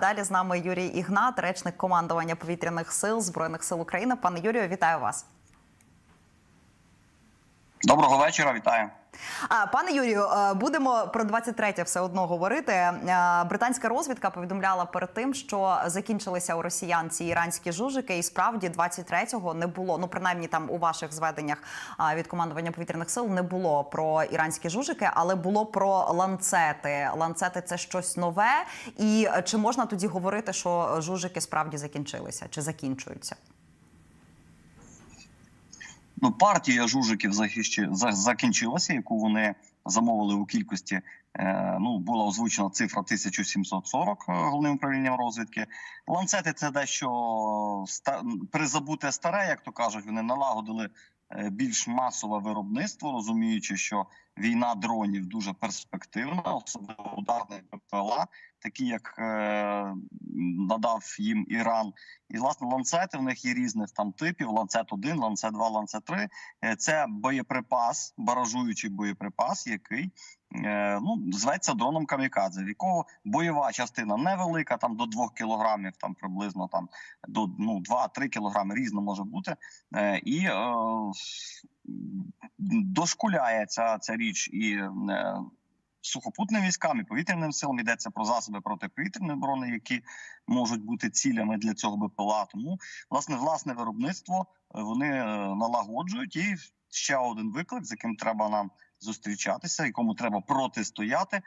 Далі з нами Юрій Ігнат, речник командування повітряних сил збройних сил України. Пане Юрію, вітаю вас. Доброго вечора, вітаю. А, Пане Юрію, е, будемо про 23-те все одно говорити. Е, Британська розвідка повідомляла перед тим, що закінчилися у росіян ці іранські жужики, і справді 23-го не було. Ну принаймні там у ваших зведеннях від командування повітряних сил не було про іранські жужики, але було про ланцети. Ланцети це щось нове. І чи можна тоді говорити, що жужики справді закінчилися чи закінчуються? Ну, партія жужиків захищи... закінчилася, яку вони замовили у кількості. Е, ну, була озвучена цифра 1740 е, головним управлінням розвідки. Ланцети це дещо ста... призабуте старе, як то кажуть. Вони налагодили е, більш масове виробництво, розуміючи, що війна дронів дуже перспективна, особливо ударний ППЛА, такі як е, надав їм Іран. І власне ланцети в них є різних там типів: ланцет 1 ланцет 2 ланцет 3 Е, Це боєприпас, баражуючий боєприпас, який е, ну зветься дроном камікадзе, в якого бойова частина невелика, там до 2 кілограмів, там приблизно там до ну 2-3 кілограми різно може бути. Е, і е, дошкуляє ця, ця річ і е, сухопутним військам і повітряним силам йдеться про засоби протиповітряної оборони, які можуть бути цілями для цього БПЛА. Тому власне власне виробництво е, вони е, налагоджують. І ще один виклик, з яким треба нам зустрічатися, якому треба протистояти.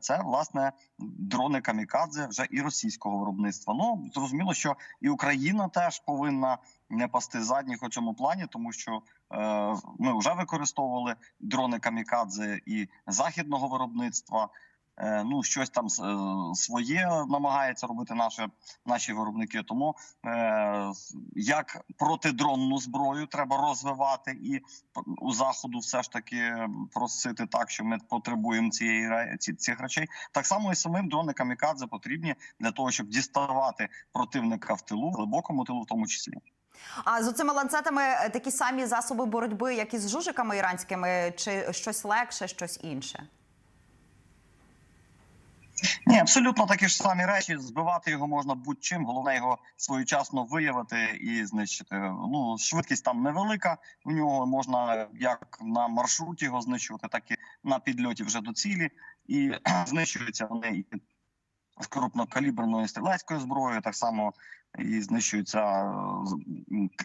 Це власне дрони камікадзе вже і російського виробництва. Ну зрозуміло, що і Україна теж повинна не пасти задніх у цьому плані, тому що е, ми вже використовували дрони камікадзе і західного виробництва. Е, ну щось там е, своє намагається робити наші, наші виробники. Тому е, як протидронну зброю треба розвивати і у заходу все ж таки просити так, що ми потребуємо цієї ці, цих речей. Так само і самим дрони камікадзе потрібні для того, щоб діставати противника в тилу, в глибокому тилу, в тому числі. А з цими ланцетами е, такі самі засоби боротьби, як і з жужиками іранськими, чи щось легше, щось інше? Ні, абсолютно такі ж самі речі. Збивати його можна будь-чим. Головне його своєчасно виявити і знищити. Ну швидкість там невелика. У нього можна як на маршруті його знищувати, так і на підльоті вже до цілі. І знищуються вони з крупнокаліберною стрілецькою зброєю, так само і знищуються е,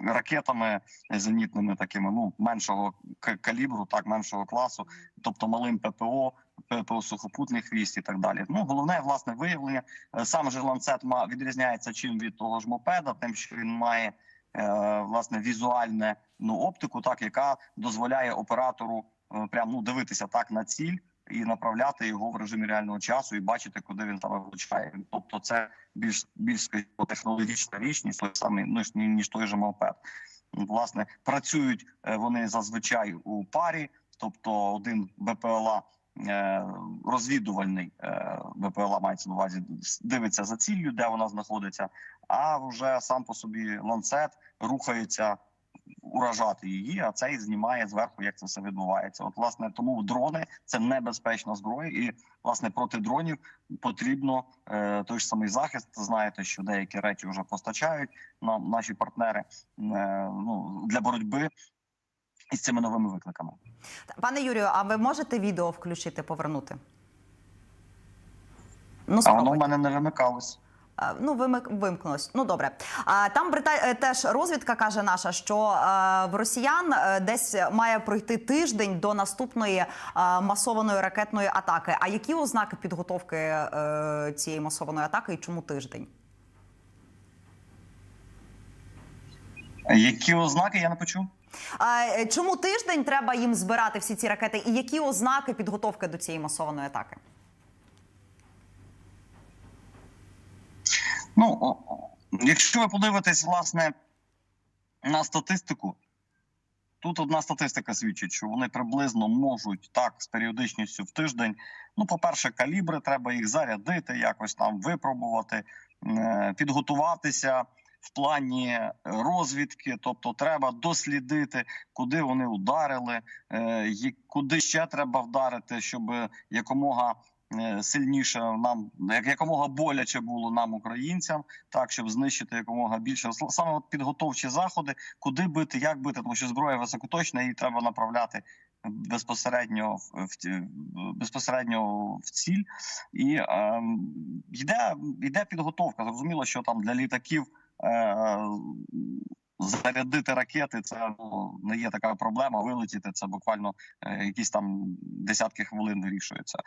ракетами зенітними, такими ну меншого калібру, так меншого класу, тобто малим ППО. ППО сухопутних військ і так далі. Ну головне власне виявлення. Е, Сам же ланцет відрізняється чим від того ж мопеда, тим, що він має е, власне візуальне ну оптику, так яка дозволяє оператору прям ну дивитися так на ціль і направляти його в режимі реального часу і бачити, куди він там влучає. Тобто, це більш більш скажімо, технологічна річ, ніж той самий ну, ніж, ніж той же мопед. Власне, працюють е, вони зазвичай у парі, тобто один БПЛА е, розвідувальний е, БПЛА мається на увазі дивиться за ціллю, де вона знаходиться. А вже сам по собі ланцет рухається уражати її, а цей знімає зверху, як це все відбувається. От власне тому дрони це небезпечна зброя, і власне проти дронів потрібно е, той ж самий захист. Знаєте, що деякі речі вже постачають нам наші партнери е, ну для боротьби із цими новими викликами. Пане Юрію, а ви можете відео включити, повернути? Ну, А воно в мене не вимикалось. Ну, вимкнулось. Ну добре. А там Брита... е, теж розвідка каже наша, що е, в росіян е, десь має пройти тиждень до наступної масованої ракетної атаки. А які ознаки підготовки цієї масованої атаки і чому тиждень? Які ознаки я не почув? Чому тиждень треба їм збирати всі ці ракети? І які ознаки підготовки до цієї масованої атаки? Ну якщо ви подивитесь власне на статистику, тут одна статистика свідчить, що вони приблизно можуть так з періодичністю в тиждень. Ну, по-перше, калібри треба їх зарядити, якось там випробувати, е, підготуватися в плані розвідки, тобто треба дослідити, куди вони ударили, е, куди ще треба вдарити, щоб якомога сильніше нам як якомога боляче було нам, українцям, так щоб знищити якомога більше саме от підготовчі заходи, куди бити, як бити, тому що зброя високоточна, її треба направляти безпосередньо в безпосередньо в ціль, і е, йде, йде підготовка. Зрозуміло, що там для літаків. Е, Зарядити ракети це ну, не є така проблема. Вилетіти це буквально е, якісь там десятки хвилин вирішується.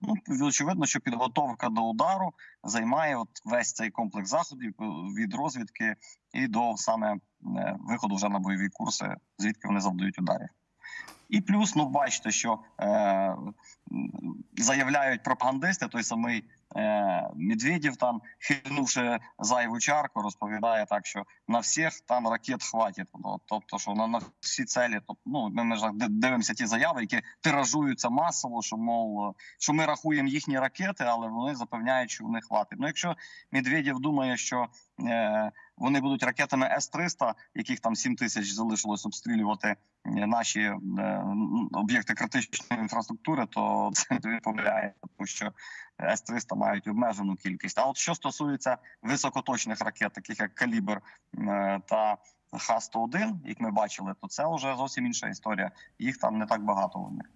Ну очевидно, що підготовка до удару займає от весь цей комплекс заходів е, від розвідки і до саме е, виходу вже на бойові курси, звідки вони завдають ударів. І плюс, ну бачите, що е, заявляють пропагандисти, той самий Медведєв там, хильнувши зайву чарку, розповідає так, що на всіх там ракет хватить. Ну, Тобто, що на, на всі цілі, тобто, ну ми, ж дивимося ті заяви, які тиражуються масово, що мов що ми рахуємо їхні ракети, але вони запевняють, що вони хватить. Ну, якщо Медведєв думає, що е, вони будуть ракетами С-300, яких там 7 тисяч залишилось обстрілювати е, наші е, об'єкти критичної інфраструктури, то це він помиляє, тому що С-300 мають обмежену кількість. А от що стосується високоточних ракет, таких як Калібр е, та Х-101, як ми бачили, то це вже зовсім інша історія. Їх там не так багато у них.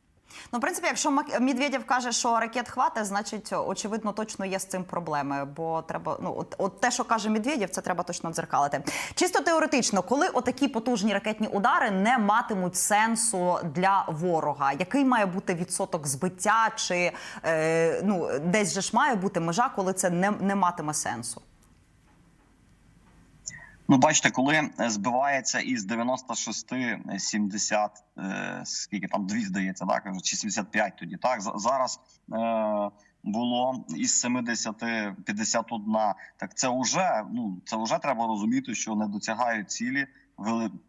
Ну, в принципі, якщо Медведєв каже, що ракет хватить, значить, очевидно, точно є з цим проблеми. Бо треба, ну от, от те, що каже Медведєв, це треба точно дзеркалити. Чисто теоретично, коли отакі потужні ракетні удари не матимуть сенсу для ворога, який має бути відсоток збиття, чи е, ну десь же ж має бути межа, коли це не, не матиме сенсу. Ну, бачите, коли е, збивається із 96 е, 70, е, скільки там дві здається, так чи 75 тоді. Так За- зараз е, було із 70 51. Так це вже ну це вже треба розуміти, що не досягають цілі.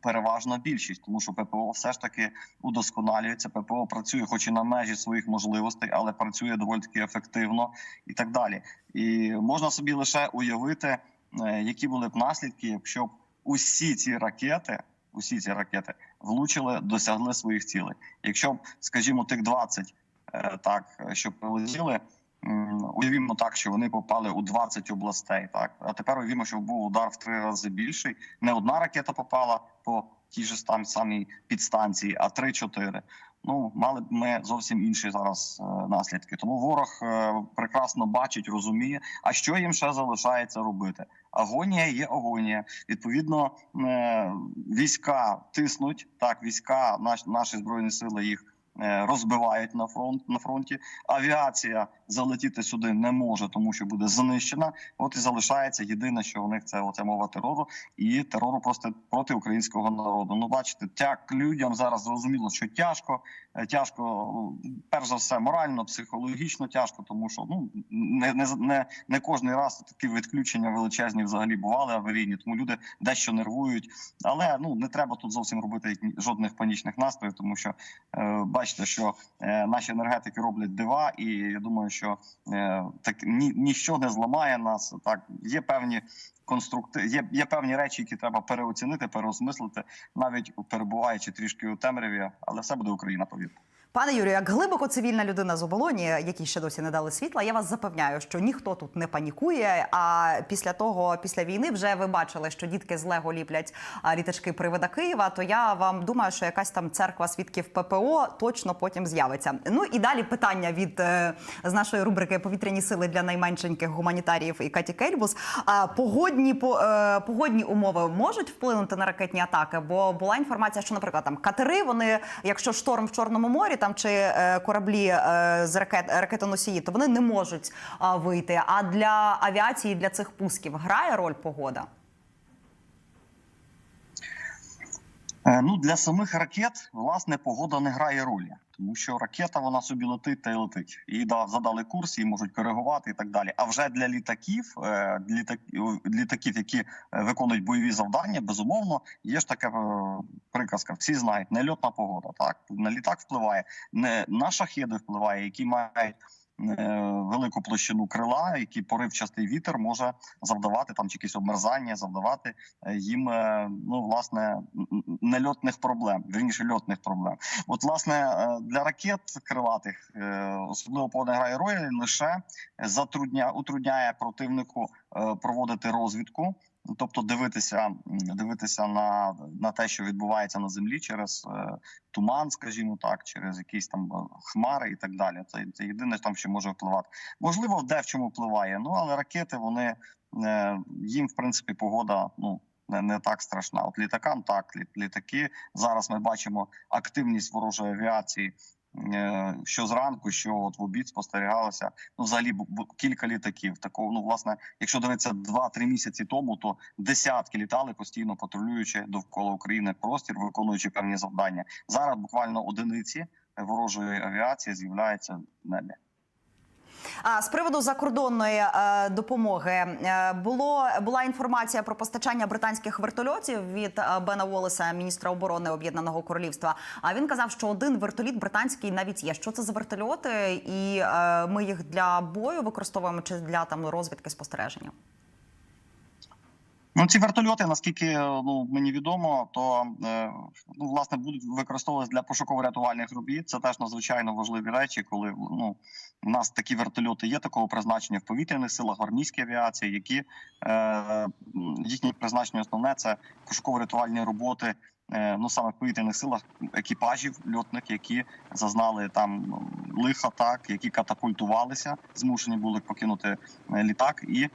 Переважна більшість, тому що ППО все ж таки удосконалюється. ППО працює, хоч і на межі своїх можливостей, але працює доволі таки ефективно і так далі. І можна собі лише уявити, які були б наслідки, якщо б усі ці ракети, усі ці ракети влучили, досягли своїх цілей. Якщо б, скажімо, тих 20 е, так, е, що прилетіли. Уявімо так, що вони попали у 20 областей. Так а тепер уявімо, що був удар в три рази більший. Не одна ракета попала по тій же там самій підстанції, а три-чотири. Ну мали б ми зовсім інші зараз е, наслідки. Тому ворог е, прекрасно бачить, розуміє. А що їм ще залишається робити? Агонія є агонія. Відповідно, е, війська тиснуть так. Війська, наші, наші збройні сили їх е, розбивають на фронт на фронті. Авіація залетіти сюди не може, тому що буде знищена. От і залишається єдине, що у них це оця мова терору і терору просто проти українського народу. Ну, бачите, тяг людям зараз зрозуміло, що тяжко, Е, тяжко, перш за все, морально, психологічно тяжко, тому що ну не не не, не кожний раз такі відключення величезні взагалі бували аварійні, тому люди дещо нервують. Але ну не треба тут зовсім робити жодних панічних настроїв, тому що е, бачите, що е, наші енергетики роблять дива, і я думаю, що е, так ні, ніщо не зламає нас. Так є певні конструкти, є, є певні речі, які треба переоцінити, переосмислити, навіть перебуваючи трішки у темряві, але все буде Україна, повірте. Пане Юрію, як глибоко цивільна людина з оболоні, якій ще досі не дали світла, я вас запевняю, що ніхто тут не панікує. А після того, після війни, вже ви бачили, що дітки з Лего ліплять літачки привида Києва. То я вам думаю, що якась там церква свідків ППО точно потім з'явиться. Ну і далі питання від е, з нашої рубрики Повітряні сили для найменшеньких гуманітаріїв і Каті Кельбус. А погодні по е, погодні умови можуть вплинути на ракетні атаки? Бо була інформація, що, наприклад, там катери, вони, якщо шторм в Чорному морі, там чи е, кораблі е, з ракет ракетоносії, то вони не можуть вийти. А для авіації для цих пусків грає роль погода? Е, Ну для самих ракет власне погода не грає ролі, тому що ракета вона собі летить та й летить. Її да- задали курс, її можуть коригувати і так далі. А вже для літаків, е, для літаків, які е, виконують бойові завдання, безумовно, є ж така е, приказка. Всі знають, нельотна погода. Так на літак впливає, не на шахеди впливає, які мають. Е, велику площину крила, який поривчастий вітер може завдавати там якісь обмерзання, завдавати е, їм е, ну власне нельотних проблем, вірніше льотних проблем. От власне для ракет крилатих особливо повна грає роль лише затрудня утрудняє противнику проводити розвідку. Тобто дивитися, дивитися на, на те, що відбувається на землі через е, туман, скажімо так, через якісь там е, хмари і так далі. Це, це єдине там, що може впливати. Можливо, де в чому впливає. Ну але ракети вони е, їм, в принципі, погода ну не, не так страшна. От літакам так, літаки зараз ми бачимо активність ворожої авіації. Е, Що зранку, що от в обід спостерігалося, ну взагалі кілька літаків. Такого, ну власне, якщо дивитися 2-3 місяці тому, то десятки літали постійно патрулюючи довкола України простір, виконуючи певні завдання. Зараз буквально одиниці ворожої авіації з'являються в небі. А з приводу закордонної е, допомоги е, було була інформація про постачання британських вертольотів від е, Бена Волеса, міністра оборони Об'єднаного Королівства. А він казав, що один вертоліт британський навіть є. Що це за вертольоти, і ми їх для бою використовуємо чи для там розвідки спостереження? Ну, ці вертольоти, наскільки ну мені відомо, то е, ну власне будуть використовуватися для пошуково-рятувальних робіт. Це теж надзвичайно важливі речі, коли ну у нас такі вертольоти є такого призначення в повітряних силах, в армійській авіації, які е, їхнє призначення основне це пошуково-рятувальні роботи. е, Ну саме в повітряних силах екіпажів льотних, які зазнали там ну, лиха, так які катапультувалися, змушені були покинути е, літак, і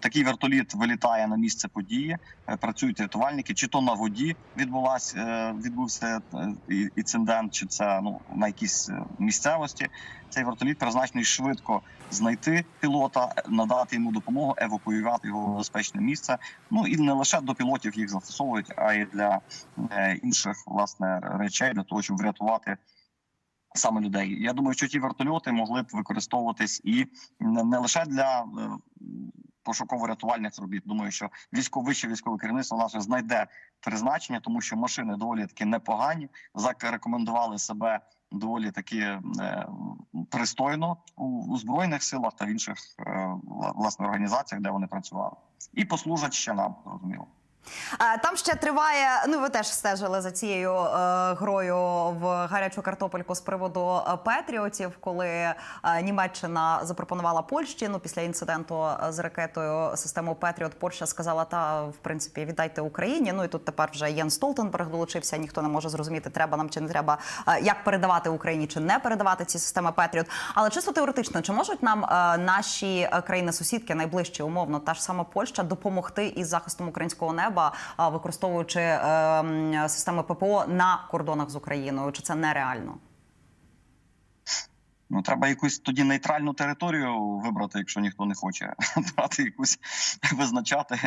такий вертоліт вилітає на місце події, е, працюють рятувальники, чи то на воді відбулась, е, відбувся е, інцидент, чи це ну на якійсь місцевості. Цей вертоліт призначений швидко знайти пілота, надати йому допомогу, евакуювати його в безпечне місце. Ну і не лише до пілотів їх застосовують, а й для інших власне речей, для того, щоб врятувати. Саме людей. Я думаю, що ті вертольоти могли б використовуватись і не, лише для пошуково-рятувальних робіт. Думаю, що військове вище військове керівництво наше знайде призначення, тому що машини доволі таки непогані. Зарекомендували себе доволі таки е, пристойно у, у збройних силах та в інших е, власне організаціях, де вони працювали, і послужать ще нам зрозуміло. Там ще триває. Ну ви теж стежили за цією е, грою в гарячу картопельку з приводу е, Петріотів, коли е, Німеччина запропонувала Польщі. Ну після інциденту е, з ракетою систему Петріот Польща сказала, та в принципі віддайте Україні. Ну і тут тепер вже Єн Столтенберг долучився. Ніхто не може зрозуміти, треба нам чи не треба, е, як передавати Україні чи не передавати ці системи Петріот. Але чисто теоретично, чи можуть нам е, наші е, країни-сусідки найближчі умовно, та ж сама Польща, допомогти із захистом українського неба, а, використовуючи е, системи ППО на кордонах з Україною? Чи це нереально? Ну, треба якусь тоді нейтральну територію вибрати, якщо ніхто не хоче брати якусь визначати,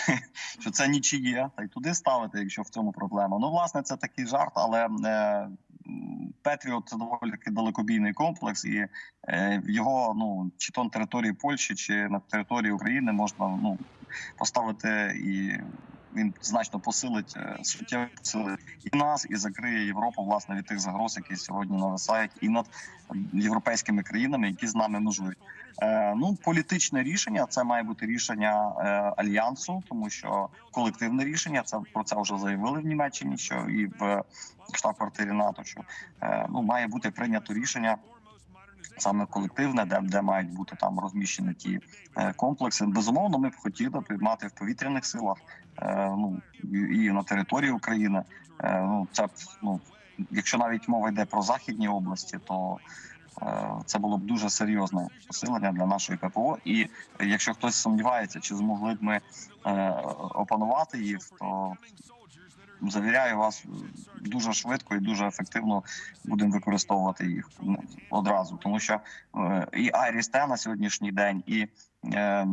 що це нічиє, та й туди ставити, якщо в цьому проблема. Ну, власне, це такий жарт, але е, Петріот це доволі таки далекобійний комплекс, і е, його ну чи то на території Польщі, чи на території України можна ну поставити і. Він значно посилить е, суттєво посилить і нас, і закриє Європу власне від тих загроз, які сьогодні нависають, і над європейськими країнами, які з нами межують. Е, ну, політичне рішення це має бути рішення е, альянсу, тому що колективне рішення це про це вже заявили в Німеччині, що і в штаб-квартирі НАТО, що е, ну має бути прийнято рішення. Саме колективне, де, де мають бути там розміщені ті е, комплекси. Безумовно, ми б хотіли мати в повітряних силах, е, ну і, на території України. Е, ну це ну, якщо навіть мова йде про західні області, то це було б дуже серйозне посилення для нашої ППО. І якщо хтось сумнівається, чи змогли б ми опанувати їх, то завіряю вас дуже швидко і дуже ефективно будемо використовувати їх одразу, тому що е, і Айріс-Т на сьогоднішній день, і е,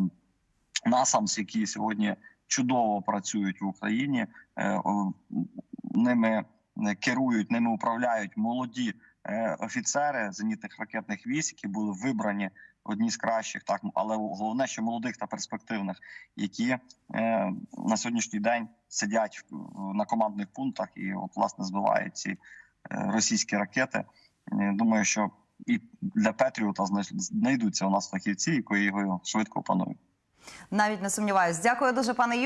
насамс, які сьогодні чудово працюють в Україні, е, ними керують, ними управляють молоді е, офіцери зенітних ракетних військ, які були вибрані одні з кращих, так але головне, що молодих та перспективних, які е, на сьогоднішній день сидять в- на командних пунктах і от власне збивають ці е, російські ракети. Е, Думаю, що і для Петріота знайдуться у нас фахівці, які його швидко опанують. Навіть не сумніваюсь. Дякую дуже, пане Юрію.